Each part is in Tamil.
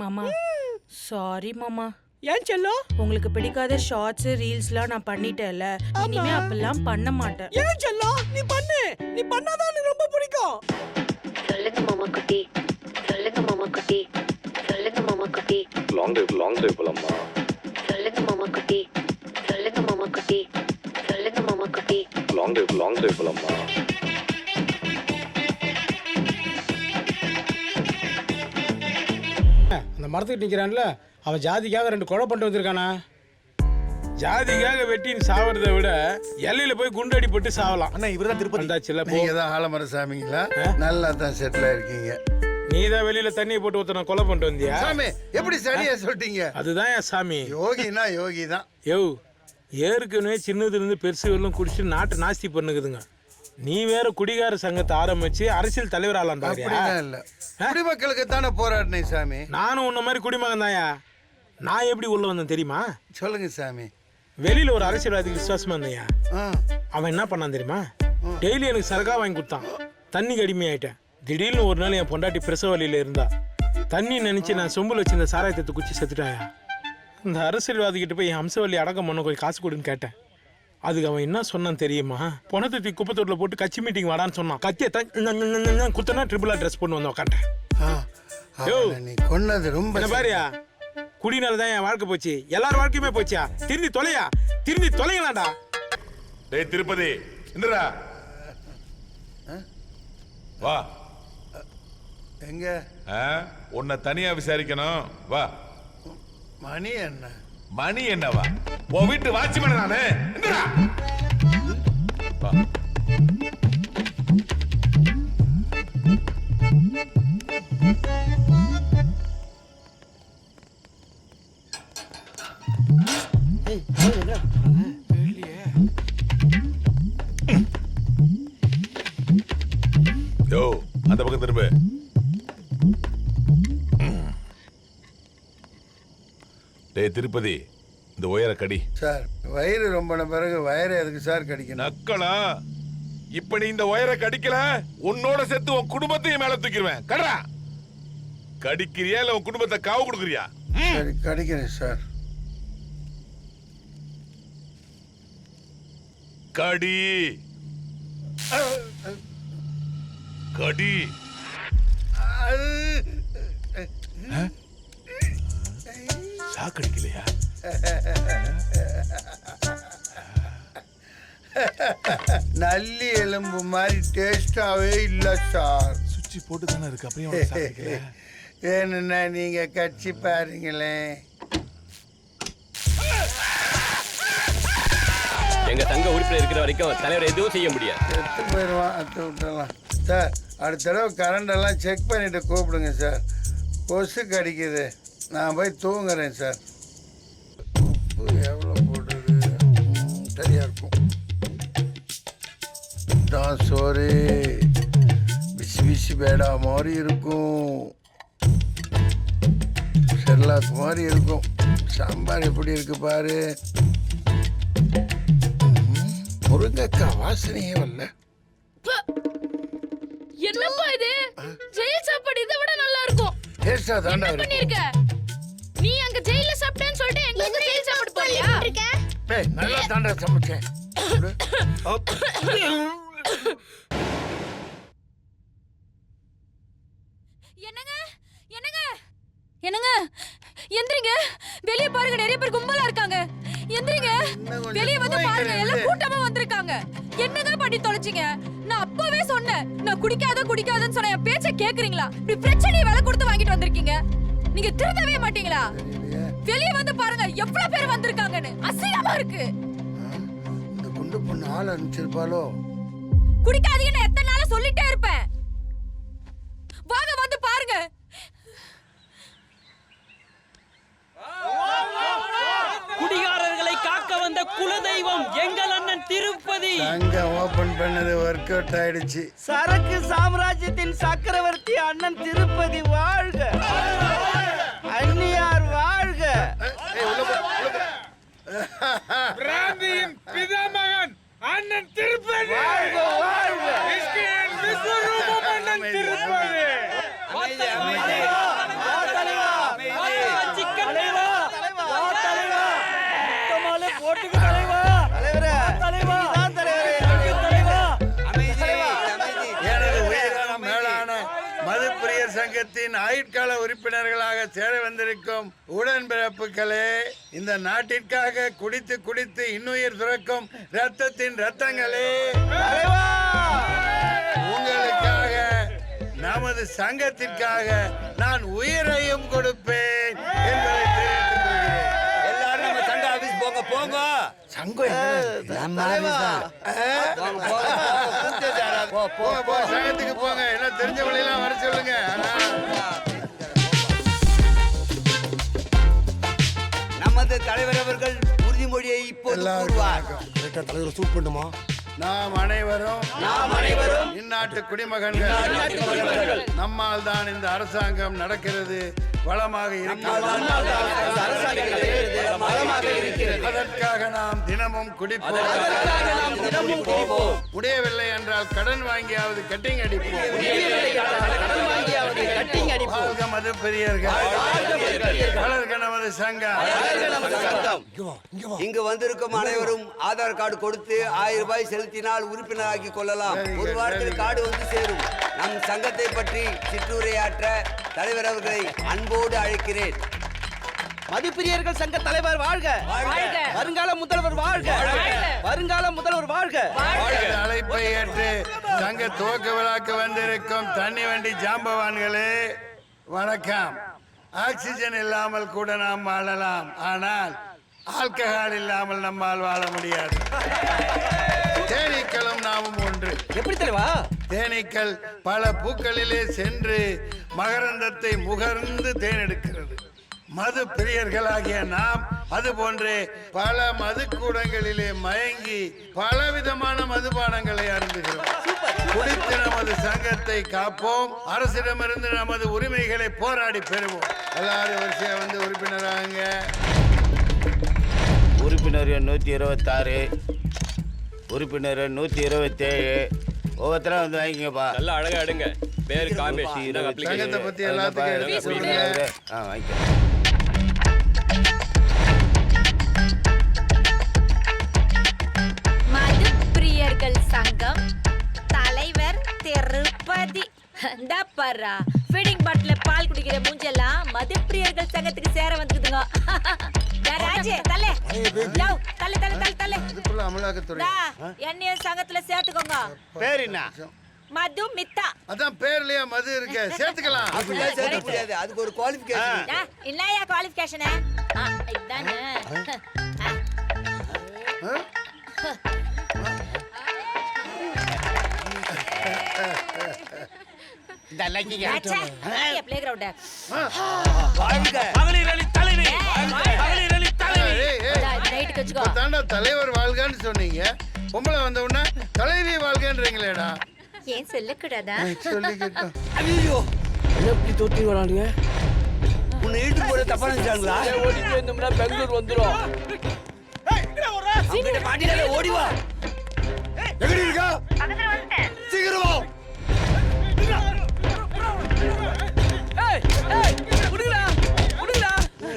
மாமா. சாரி மாமா. ஏன் செல்லம் உங்களுக்கு பிடிக்காத ஷார்ட்ஸ் ரீல்ஸ்லாம் நான் பண்ணிட்டேன்ல. இனிமே அப்பெல்லாம் பண்ண மாட்டேன். ஏன் செல்லம் நீ பண்ணு. நீ பண்ணாதான் எனக்கு ரொம்ப பிடிக்கும். சொல்லுங்க மாமா குட்டி. சொல்லுங்க மாமா குட்டி. சொல்லுங்க மாமா குட்டி. லாங் டிரைவ் லாங் டிரைவ் போலாமா? சொல்லுங்க மாமா குட்டி. சொல்லுங்க மாமா குட்டி. சொல்லுங்க மாமா குட்டி. லாங் டிரைவ் லாங் டிரைவ் போலாமா? அந்த மரத்துக்கு நிற்கிறான்ல அவன் ஜாதிக்காக ரெண்டு கொலை பண்ணிட்டு வந்திருக்கானா? ஜாதிக்காக வெட்டின்னு சாவறதை விட எல்லையில போய் குண்டடி போட்டு சாவலாம். அண்ணா இவர் தான் திருப்பதி வந்தாச்சுல நீங்க தான் ஆலமர சாமிங்களா? நல்லா தான் செட்டில் இருக்கீங்க நீ தான் வெளியில தண்ணியை போட்டு ஒருத்தனை கொலை பண்ணிட்டு வந்தியா? சாமி எப்படி சரியா சொல்லிட்டீங்க? அதுதான் என் சாமி. யோகினா யோகி தான் யோ ஏற்கனவே சின்னதுல இருந்து பெருசு வரலும் குடிச்சிட்டு நாட்டை நாஸ்தி பண்ணுக்குதுங்க நீ வேற குடிகார சங்கத்தை ஆரம்பிச்சு அரசியல் தலைவர் அப்படிலாம் இல்ல. குடிமக்களுக்கு தானே போராடினேன் சாமி? நானும் உன்ன மாதிரி குடிமகன் தாயா நான் எப்படி உள்ள வந்தேன் தெரியுமா? சொல்லுங்க சாமி. வெளியில ஒரு அரசியல்வாதிக்கு விசுவாசமா இருந்தேயா அவன் என்ன பண்ணான் தெரியுமா? டெய்லி எனக்கு சரகா வாங்கி கொடுத்தான். தண்ணிக்கு அடிமையாயிட்டேன் திடீர்னு ஒரு நாள் என் பொண்டாட்டி பிரசவ வலியில இருந்தா. தண்ணி நினைச்சு நான் சொம்புல வச்சிருந்த சாராயத்தை குச்சி செத்துட்டாயா இந்த அரசியல்வாதி கிட்ட போய் என் ஹம்சவல்லி அடக்கம் பண்ண போய் காசு கொடுன்னு கேட்டேன். அதுக்கு அவன் என்ன சொன்னான் தெரியுமா? பணத்தை தூக்கி குப்பத்தொட்டில் போட்டு கட்சி மீட்டிங் வாடான்னு சொன்னான். கத்தியை தான் குத்தனா ட்ரிபிளா ட்ரெஸ் பண்ணி வந்து நீ கொன்னது ரொம்ப பாரியா? குடினால தான் என் வாழ்க்கை போச்சு. எல்லார் வாழ்க்கையுமே போச்சியா திருந்தி தொலையா? திருந்தி தொலைங்களாடா டேய் திருப்பதி இந்தடா வா. எங்க? ஆ, உன்னை தனியா விசாரிக்கணும். வா. மணி என்ன மணி என்னவா? உன் வீட்டு வாட்ச்மேன் நானு என்னடா டேய் திருப்பதி இந்த உயர கடி சார் வயிறு ரொம்பின பிறகு வயிறு எதுக்கு சார் கடிக்கணும் நக்கலா இப்ப நீ இந்த ஒயரை கடிக்கல உன்னோட சேர்த்து உன் குடும்பத்தையும் மேல தூக்கிடுவேன் கடா கடிக்கிறியா இல்ல உன் குடும்பத்தை காவு கொடுக்குறியா. சரி கடிக்கிறேன் சார் கடி கடி சாக்கடிக்கலையா நல்லி எலும்பு மாதிரி டேஸ்டாவே இல்லை சார். சுவிட்ச் போட்டு தானே இருக்கு அப்படியே வேணும்னா நீங்க கட்சி பாருங்களேன் எங்க தங்க உறுப்பினர் இருக்கிற வரைக்கும் தலைவர் எதுவும் செய்ய முடியாது. செத்து போயிடுவான் அத்து சார் அடுத்த தடவை கரண்ட் எல்லாம் செக் பண்ணிட்டு கூப்பிடுங்க சார். கொசு கடிக்குது. நான் போய் தூங்குறேன் சார். உப்பு எவ்வளோ போடுறது? ம், சரியா இருக்கும். தான் சோறு. பிசி பிசி பேடா மாதிரி இருக்கும். செர்லாக் மாதிரி இருக்கும். சாம்பார் எப்படி இருக்கு பாரு. முருங்கைக்காய் வாசனையே வரல. என்னப்பா இது? ஜெயில் சாப்பாடு இதை விட நல்லா இருக்கும். டேஸ்டா தாண்டா இருக்கும் சாப்பிட்டேன்னு சொல்லிட்டு எங்களுக்கு ஜெயில் சாப்பாடு போறியா டேய் நல்லா தாண்டா சமைச்சேன். என்னங்க? என்னங்க? என்னங்க? எந்திரிங்க. வெளிய பாருங்க நிறைய பேர் கும்பலா இருக்காங்க. எந்திரிங்க. வெளிய வந்து பாருங்க எல்லாம். கூட்டமா வந்திருக்காங்க. என்னங்க பண்ணி தொலைச்சிங்க? நான் அப்பவே சொன்னேன். நான் குடிக்காத குடிக்காதன்னு சொன்ன என் பேச்ச கேக்குறீங்களா? இப்படி பிரச்சனையை விலை கொடுத்து வாங்கிட்டு வந்திருக்கீங்க. நீங்க திருந்தவே மாட்டீங்களா. வெளிய வந்து பாருங்க எவ்வளவு பேர் வந்திருக்காங்கன்னு. அசிங்கமா இருக்கு. இந்த குண்டு பொண்ணு ஆள் அனுப்பிச்சிருப்பாளோ? குடிக்காதீங்கன்னு எத்தனை நாளா சொல்லிட்டே இருப்பேன். வாங்க வந்து பாருங்க. குடிகாரர்களை காக்க வந்த குலதெய்வம் எங்கள் அண்ணன் திருப்பதி. அங்க ஓபன் பண்ணது ஒர்க் அவுட் ஆயிடுச்சு. சரக்கு சாம்ராஜ்யத்தின் சக்கரவர்த்தி அண்ணன் திருப்பதி வாழ்க. ஆயுட்கால உறுப்பினர்களாக சேர வந்திருக்கும் உடன்பிறப்புகளே இந்த நாட்டிற்காக குடித்து குடித்து இன்னுயிர் துறக்கும் ரத்தத்தின் ரத்தங்களே உங்களுக்காக நமது சங்கத்திற்காக நான் உயிரையும் கொடுப்பேன் என்பதை தெரிவித்துக் கொள்கிறேன். எல்லாரும் நம்ம சங்க ஆபீஸ் போங்க போங்க. சங்கம் போங்க போ சங்கத்துக்கு போங்க. எல்லாம் தெரிஞ்ச வழியெல்லாம் வர சொல்லுங்க. தலைவர் அவர்கள் உறுதிமொழியை இப்போது கூறுவார். தலைவர் சூட் பண்ணுமா? நாம் அனைவரும் நாம் அனைவரும் இந்நாட்டு குடிமகன்கள். நம்மால் தான் இந்த அரசாங்கம் நடக்கிறது வளமாக இருக்கிறது. அதற்காக நாம் தினமும் குடிப்போம். முடியவில்லை என்றால் கடன் வாங்கியாவது கட்டிங் அடிப்போம். வாழ்க மது பெரியர்கள் வளர்க நமது சங்கம். இங்கு வந்திருக்கும் அனைவரும் ஆதார் கார்டு கொடுத்து ஆயிரம் ரூபாய் செலுத்தினால் உறுப்பினராக்கி கொள்ளலாம். ஒரு வாரத்தில் கார்டு வந்து சேரும். நம் சங்கத்தை பற்றி சிற்றுரையாற்ற தலைவர் அவர்களை அன்போடு அழைக்கிறேன். மதிப்பிரியர்கள் சங்க தலைவர் வாழ்க. வாழ்க. வருங்கால முதல்வர் வாழ்க. வருங்கால முதல்வர் வாழ்க. அழைப்பை ஏற்று சங்க துவக்க விழாக்கு வந்திருக்கும் தண்ணி வண்டி ஜாம்பவான்களே வணக்கம். ஆக்சிஜன் இல்லாமல் கூட நாம் வாழலாம். ஆனால் ஆல்கஹால் இல்லாமல் நம்மால் வாழ முடியாது. தேனீக்களும் நாமும் ஒன்று. எப்படி தலைவா தேனீக்கள் பல பூக்களிலே சென்று மகரந்தத்தை முகர்ந்து தேனெடுக்கிறது மது பிரியர்களாகிய நாம் அது போன்றே பல மதுக்கூடங்களிலே மயங்கி பலவிதமான மதுபானங்களை அருந்துகிறோம். குடித்து நமது சங்கத்தை காப்போம். அரசிடமிருந்து நமது உரிமைகளை போராடி பெறுவோம். எல்லாரும் வரிசையா வந்து உறுப்பினராங்க. உறுப்பினர் எண் நூற்றி இருபத்தாறு. உறுப்பினர் எண் நூற்றி இருபத்தேழு. ஒவ்வொருத்தரும் வந்து வாங்கிக்கப்பா நல்லா அழகா எடுங்க. பேர் காமேஷ். சங்கத்தை பத்தி எல்லாத்துக்கும் எடுத்து சொல்லுங்க ஆ வாங்கிக்க சங்கம் தலைவர் திருப்பதி. இந்த பாரா ஃபீடிங் பாட்டில பால் குடிக்கிற மூஞ்செல்லாம் மது பிரியர்கள் சங்கத்துக்கு சேர வந்துக்குதுங்க ராஜே லவ் இதுக்குள்ள அமலாக்கத்துறை. டா என்னையும் சங்கத்துல சேர்த்துக்கோங்க. பேர் என்ன மது மித்தா. அதான் பேர்லயே மது இருக்கு. சேர்த்துக்கலாம். அப்படிலாம் சேர்க்க முடியாது. அதுக்கு ஒரு குவாலிஃபிகேஷன் இல்லையா குவாலிஃபிகேஷனு இதானே. பிளே கிரவுண்ட் வாழ்க. ஏய், ஏய், நைட்டுக்கு வச்சுக்கோ. இப்ப தாண்டா தலைவர் வாழ்கன்னு சொன்னீங்க. பொம்பளை வந்த உடனே தலைவி வாழ்கன்றீங்களேடா. ஏன் சொல்லக்கூடாதா? சொல்லிக்கிட்டோம் ஐயோ எப்படி தொட்டி வரானுங்க உன்னை இழுத்து போட தப்பா நினைச்சாங்களா? ஓடிட்டு இருந்தோம்னா பெங்களூர் வந்துரும். அங்கிட்ட மாட்டினாலே ஓடி வா. எங்கடி இருக்கா? சீக்கிரம் வா ஏய் ஏய் குடுங்கடா குடுங்கடா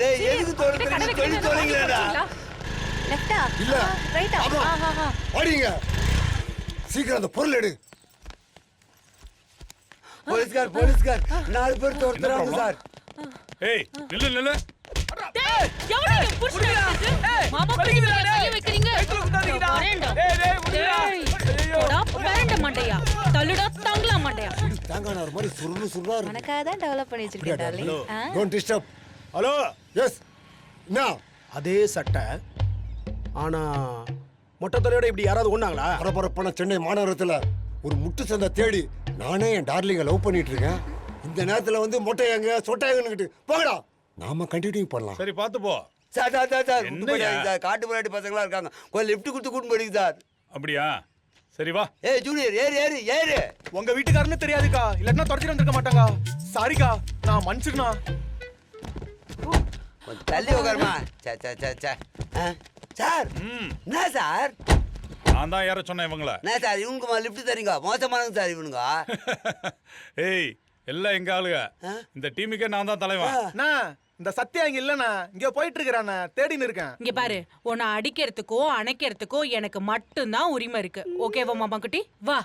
டேய் எதுக்கு தோணுது சொல்லி தோணுங்களேடா லெஃப்டா இல்ல. ரைட்டா ஓடிங்க சீக்கிரம் அந்த பொருள் எடு. போலீஸ்கார் போலீஸ்கார். நாலு பேர் தோர்த்துறாங்க சார். ஏய் நில்லு நில்லு. மாமா வைக்கிறீங்க. போடா, பேரண்ட மாட்டையா தள்ளுடா தாங்கலா மாட்டையா தேங்காய் ஒரு மாதிரி சுருளு சுருளா இருக்கு உனக்காக தான் டெவலப் பண்ணி வச்சிருக்கேன் darling? Don't disturb hello yes என்ன அதே சட்டை ஆனா மொட்டைத்தரையோட இப்படி யாராவது ஒண்ணாங்களா பரபரப்பான சென்னை மாநகரத்துல ஒரு முட்டு சந்தை தேடி நானே என் டார்லிங்கை லவ் பண்ணிட்டு இருக்கேன் இந்த நேரத்துல வந்து மொட்டையாங்க சொட்டையாங்கன்னுக்கிட்டு போங்கடா. நாம கண்டினியூ பண்ணலாம். சரி பார்த்து போ. சார் சார் சார் சார் காட்டு முன்னாடி பசங்களா இருக்காங்க. கொஞ்சம் லிஃப்ட் கொடுத்து கூட்டு போயிடுங்க சார். அப்படியா? சரி வா. ஏய் ஜூனியர் ஏறு ஏறு ஏறு. உங்க வீட்டுக்காரன்னு தெரியாதுக்கா. இல்லன்னா தொடச்சிட்டு வந்திருக்க மாட்டாங்க. சாரிக்கா நான் மன்னிச்சிருக்கா கொஞ்சம் தள்ளி உட்காருமா. சே சே சே சே. ஆ? சார். ம். என்ன சார்? நான் தான் ஏற சொன்னேன் இவங்கள. என்ன சார் இவங்க லிஃப்ட் தரீங்க? மோசமானவங்க சார் இவனுங்க. ஏய் எல்லாம் எங்க ஆளுங்க? இந்த டீமுக்கே நான் தான் தலைவன். அண்ணா இந்த சத்யா இங்க இல்லண்ணா. இங்க போயிட்டு இருக்கிறாண்ணா தேடின்னு இருக்கேன். இங்க பாரு உன்னை அடிக்கிறதுக்கோ அணைக்கிறதுக்கோ எனக்கு மட்டும்தான் உரிமை இருக்கு. ஓகேவா மாமா குட்டி வா.